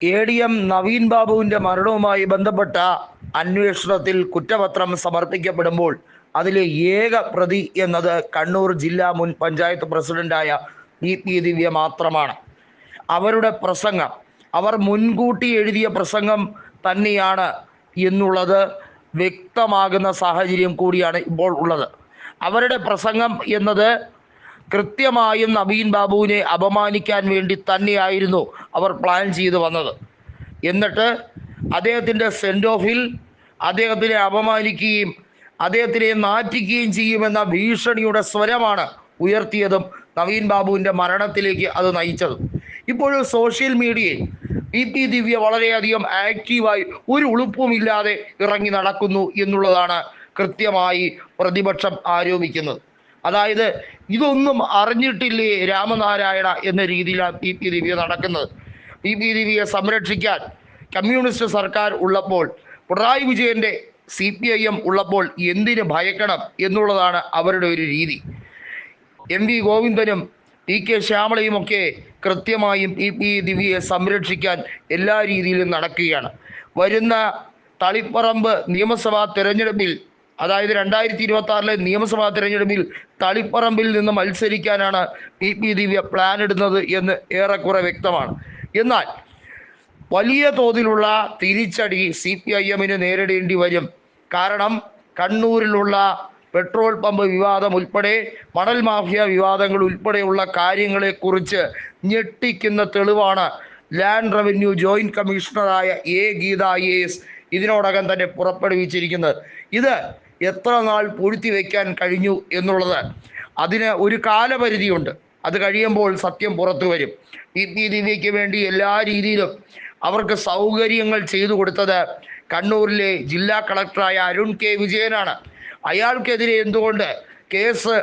A D M Naveen ബാബുവിന്റെ മരണവുമായി ബന്ധപ്പെട്ട അന്വേഷണത്തിൽ കുറ്റപത്രം സമർപ്പിക്കപ്പെടുമ്പോൾ അതിലെ ഏക പ്രതി എന്നത് കണ്ണൂർ ജില്ലാ മുൻ പഞ്ചായത്ത് പ്രസിഡന്റായ ഇ പി. ദിവ്യ മാത്രമാണ്. അവരുടെ പ്രസംഗം അവർ മുൻകൂട്ടി എഴുതിയ പ്രസംഗം തന്നെയാണ് എന്നുള്ളത് വ്യക്തമാകുന്ന സാഹചര്യം കൂടിയാണ് ഇപ്പോൾ ഉള്ളത്. അവരുടെ പ്രസംഗം എന്നത് കൃത്യമായും നവീൻ ബാബുവിനെ അപമാനിക്കാൻ വേണ്ടി തന്നെയായിരുന്നു. അവർ പ്ലാൻ ചെയ്ത് വന്നത്. എന്നിട്ട് അദ്ദേഹത്തിന്റെ സെൻഡ് ഓഫിൽ അദ്ദേഹത്തിനെ അപമാനിക്കുകയും അദ്ദേഹത്തിനെ നാറ്റിക്കുകയും ചെയ്യുമെന്ന ഭീഷണിയുടെ സ്വരമാണ് ഉയർത്തിയതും നവീൻ ബാബുവിന്റെ മരണത്തിലേക്ക് അത് നയിച്ചതും. ഇപ്പോഴും സോഷ്യൽ മീഡിയയിൽ പി പി ദിവ്യ വളരെയധികം ആക്റ്റീവായി ഒരു ഉളുപ്പുമില്ലാതെ ഇറങ്ങി നടക്കുന്നു എന്നുള്ളതാണ് കൃത്യമായി പ്രതിപക്ഷം ആരോപിക്കുന്നത്. അതായത് ഇതൊന്നും അറിഞ്ഞിട്ടില്ലേ രാമനാരായണ എന്ന രീതിയിലാണ് പി പി ദിവ്യ നടക്കുന്നത്. പി പി ദീപിയെ സംരക്ഷിക്കാൻ കമ്മ്യൂണിസ്റ്റ് സർക്കാർ ഉള്ളപ്പോൾ പിണറായി വിജയന്റെ സി പി ഐ എം ഉള്ളപ്പോൾ എന്തിന് ഭയക്കണം എന്നുള്ളതാണ് അവരുടെ ഒരു രീതി. എം വി ഗോവിന്ദനും പി കെ ശ്യാമളയും ഒക്കെ കൃത്യമായും പി പി ദിവ്യയെ സംരക്ഷിക്കാൻ എല്ലാ രീതിയിലും നടക്കുകയാണ്. വരുന്ന തളിപ്പറമ്പ് നിയമസഭാ തെരഞ്ഞെടുപ്പിൽ അതായത് രണ്ടായിരത്തി ഇരുപത്തി ആറിലെ നിയമസഭാ തെരഞ്ഞെടുപ്പിൽ തളിപ്പറമ്പിൽ നിന്ന് മത്സരിക്കാനാണ് പി പി ദിവ്യ പ്ലാൻ ഇടുന്നത് എന്ന് ഏറെക്കുറെ വ്യക്തമാണ്. എന്നാൽ വലിയ തോതിലുള്ള തിരിച്ചടി സി പി ഐ എമ്മിന് നേരിടേണ്ടി വരും. കാരണം കണ്ണൂരിലുള്ള പെട്രോൾ പമ്പ് വിവാദം ഉൾപ്പെടെ മണൽ മാഫിയ വിവാദങ്ങൾ ഉൾപ്പെടെയുള്ള കാര്യങ്ങളെക്കുറിച്ച് ഞെട്ടിക്കുന്ന തെളിവാണ്. ലാൻഡ് റവന്യൂ ജോയിന്റ് കമ്മീഷണറായ എ ഗീത എ എസ് ഇതിനോടകം തന്നെ പുറപ്പെടുവിച്ചിരിക്കുന്നത്. ഇത് എത്ര നാൾ പൂഴ്ത്തി വയ്ക്കാൻ കഴിഞ്ഞു എന്നുള്ളത്. അതിന് ഒരു കാലപരിധിയുണ്ട്. അത് കഴിയുമ്പോൾ സത്യം പുറത്തു വരും. ഈ പി വേണ്ടി എല്ലാ രീതിയിലും അവർക്ക് സൗകര്യങ്ങൾ ചെയ്തു കൊടുത്തത് കണ്ണൂരിലെ ജില്ലാ കളക്ടറായ അരുൺ കെ വിജയനാണ്. അയാൾക്കെതിരെ എന്തുകൊണ്ട് കേസ്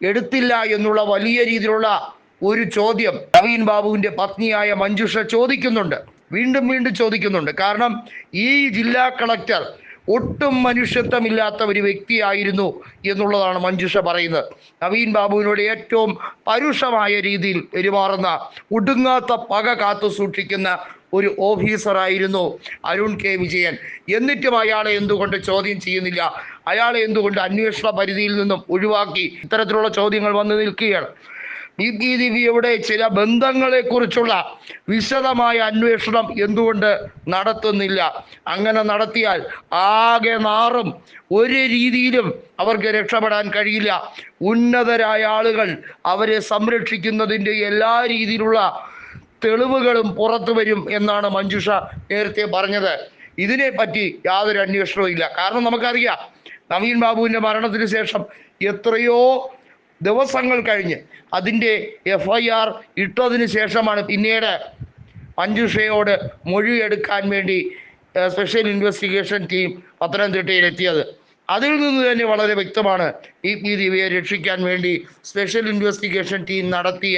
എടുത്തില്ല എന്നുള്ള വലിയ രീതിയിലുള്ള ഒരു ചോദ്യം നവീൻ ബാബുവിന്റെ പത്നിയായ മഞ്ജുഷ ചോദിക്കുന്നുണ്ട്. വീണ്ടും വീണ്ടും ചോദിക്കുന്നുണ്ട്. കാരണം ഈ ജില്ലാ കളക്ടർ ഒട്ടും മനുഷ്യത്വമില്ലാത്ത ഒരു വ്യക്തിയായിരുന്നു എന്നുള്ളതാണ് മഞ്ജുഷ പറയുന്നത്. നവീൻ ബാബുവിനോട് ഏറ്റവും പരുഷമായ രീതിയിൽ പെരുമാറുന്ന ഒടുങ്ങാത്ത പക കാത്തു സൂക്ഷിക്കുന്ന ഒരു ഓഫീസറായിരുന്നു അരുൺ കെ. വിജയൻ. എന്നിട്ടും അയാളെ എന്തുകൊണ്ട് ചോദ്യം ചെയ്യുന്നില്ല? അയാളെ എന്തുകൊണ്ട് അന്വേഷണ പരിധിയിൽ നിന്നും ഒഴിവാക്കി? ഇത്തരത്തിലുള്ള ചോദ്യങ്ങൾ വന്നു നിൽക്കുകയാണ്. പി ചില ബന്ധങ്ങളെ ചില ബന്ധങ്ങളെക്കുറിച്ചുള്ള വിശദമായ അന്വേഷണം എന്തുകൊണ്ട് നടത്തുന്നില്ല? അങ്ങനെ നടത്തിയാൽ ആകെ നാറും ഒരു രീതിയിലും അവർക്ക് രക്ഷപ്പെടാൻ കഴിയില്ല. ഉന്നതരായ ആളുകൾ അവരെ സംരക്ഷിക്കുന്നതിന്റെ എല്ലാ രീതിയിലുള്ള തെളിവുകളും പുറത്തു വരും എന്നാണ് മഞ്ജുഷ നേരത്തെ പറഞ്ഞത്. ഇതിനെ പറ്റി യാതൊരു അന്വേഷണവും ഇല്ല. കാരണം നമുക്കറിയാം നവീൻ ബാബുവിന്റെ മരണത്തിന് ശേഷം എത്രയോ ദിവസങ്ങൾ കഴിഞ്ഞ് അതിന്റെ എഫ് ഐ ആർ ഇട്ടതിന് ശേഷമാണ് പിന്നീട് മഞ്ജുഷയോട് മൊഴിയെടുക്കാൻ വേണ്ടി സ്പെഷ്യൽ ഇൻവെസ്റ്റിഗേഷൻ ടീം പത്തനംതിട്ടയിൽ എത്തിയത് അതിൽ നിന്ന് തന്നെ വളരെ വ്യക്തമാണ് ഇ പി ദിവ്യയെ രക്ഷിക്കാൻ വേണ്ടി സ്പെഷ്യൽ ഇൻവെസ്റ്റിഗേഷൻ ടീം നടത്തിയ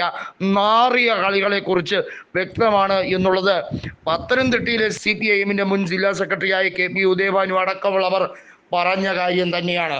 നാറിയ കളികളെക്കുറിച്ച് വ്യക്തമാണ് എന്നുള്ളത്. പത്തനംതിട്ടയിലെ സി പി ഐ എമ്മിന്റെ മുൻ ജില്ലാ സെക്രട്ടറിയായ കെ പി ഉദയഭാനു അടക്കമുള്ളവർ പറഞ്ഞ കാര്യം തന്നെയാണ്.